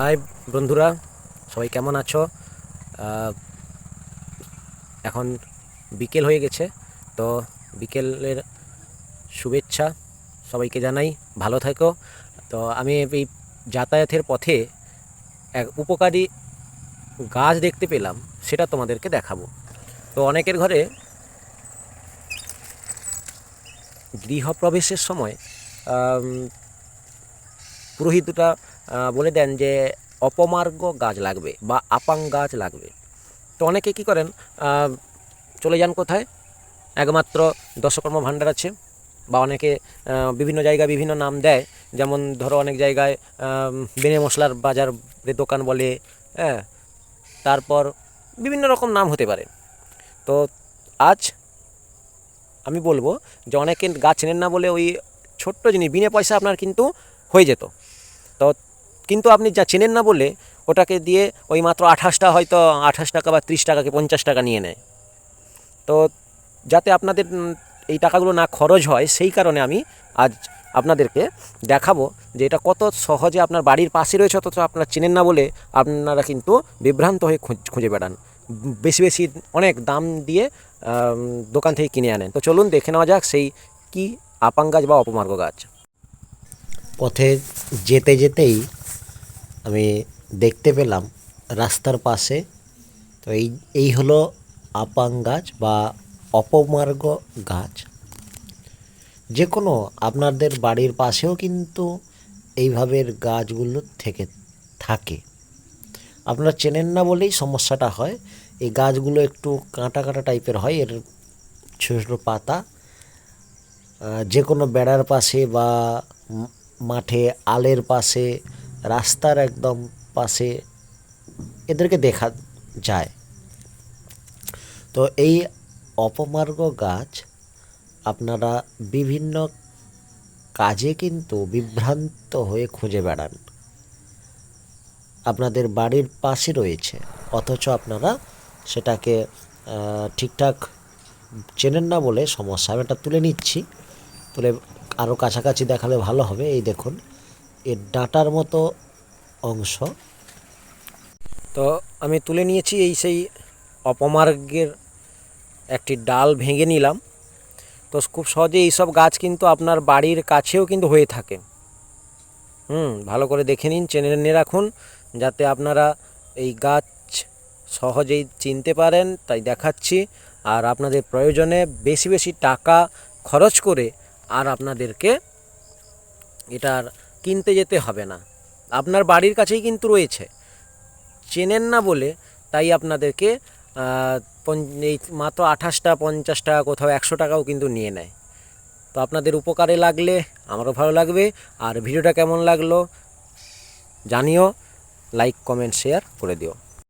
High বন্ধুরা, সবাই কেমন আছো? এখন বিকেল হয়ে গেছে, তো বিকেলের শুভেচ্ছা সবাইকে জানাই, ভালো থেকো। তো আমি এই যাতায়াতের পথে এক উপকারী গাছ দেখতে পেলাম, সেটা তোমাদেরকে দেখাবো। তো অনেকের ঘরে গৃহপ্রবেশের সময় পুরোহিতটা বলে দেন যে অপমার্গ গাছ লাগবে বা আপাং গাছ লাগবে। তো অনেকে কি করেন চলে যান কোথায়? একমাত্র দশকর্ম ভাণ্ডার আছে বা অনেকে বিভিন্ন জায়গায় বিভিন্ন নাম দেয়। যেমন ধরো অনেক জায়গায় বেনে মশলার বাজার দোকান বলে হ্যাঁ তারপর বিভিন্ন রকম নাম হতে পারে। তো আজ আমি বলব যে অনেকে গাছ চেনেন না বলে ওই ছোট্ট জিনিস, বিনা পয়সা আপনার কিন্তু হয়ে যেত। তো কিন্তু আপনি যা চেনেন না বলে ওটাকে দিয়ে ওই মাত্র আঠাশটা হয়তো আঠাশ টাকা বা ত্রিশ টাকাকে পঞ্চাশ টাকা নিয়ে নেয়। তো যাতে আপনাদের এই টাকাগুলো না খরচ হয়, সেই কারণে আমি আজ আপনাদেরকে দেখাবো যে এটা কত সহজে আপনার বাড়ির পাশে রয়েছে, অথচ আপনারা চেনেন না বলে আপনারা কিন্তু বিভ্রান্ত হয়ে খুঁজ- বেড়ান। বেশি বেশি অনেক দাম দিয়ে দোকান থেকে কিনে আনেন। তো চলুন দেখে নেওয়া যাক সেই কি আপাং গাছ বা অপমার্গ গাছ। পথে যেতে যেতেই আমি দেখতে পেলাম রাস্তার পাশে, তো এই এই হলো আপাং গাছ বা অপমার্গ গাছ। যে কোনো আপনাদের বাড়ির পাশেও কিন্তু এইভাবের গাছগুলো থেকে, থাকে। আপনারা চেনেন না বলেই সমস্যাটা হয়। এই গাছগুলো একটু কাঁটা কাঁটা টাইপের হয়, এর ছোটো ছোটো পাতা। যে কোনো বেড়ার পাশে বা মাঠে, আলের পাশে, রাস্তার একদম পাশে এদেরকে দেখা যায়। তো এই অপমার্গ গাছ আপনারা বিভিন্ন কাজে কিন্তু বিভ্রান্ত হয়ে খুঁজে বেড়ান। আপনাদের বাড়ির পাশে রয়েছে, অথচ আপনারা সেটাকে ঠিকঠাক চেনেন না বলে সমস্যা আমি এটা তুলে নিচ্ছি। তুলে আরও কাছাকাছি দেখালে ভালো হবে। এই দেখুন, এর ডাঁটার মতো অংশ। তো আমি তুলে নিয়েছি এই সেই অপমার্গের একটি ডাল ভেঙে নিলাম। তো খুব সহজে এইসব গাছ কিন্তু আপনার বাড়ির কাছেও কিন্তু হয়ে থাকে। হুম, ভালো করে দেখে নিন, চেনে রাখুন, যাতে আপনারা এই গাছ সহজেই চিনতে পারেন, তাই দেখাচ্ছি। আর আপনাদের প্রয়োজনে বেশি বেশি টাকা খরচ করে আর আপনাদেরকে এটার কিনতে যেতে হবে না। আপনার বাড়ির কাছেই কিন্তু রয়েছে। চেনেন না বলে তাই আপনাদেরকে এই মাত্র আঠাশটা পঞ্চাশ টাকা কোথাও একশো টাকাও কিন্তু নিয়ে নেয়। তো আপনাদের উপকারে লাগলে আমারও ভালো লাগবে। আর ভিডিওটা কেমন লাগল জানিও, লাইক, কমেন্ট, শেয়ার করে দিও।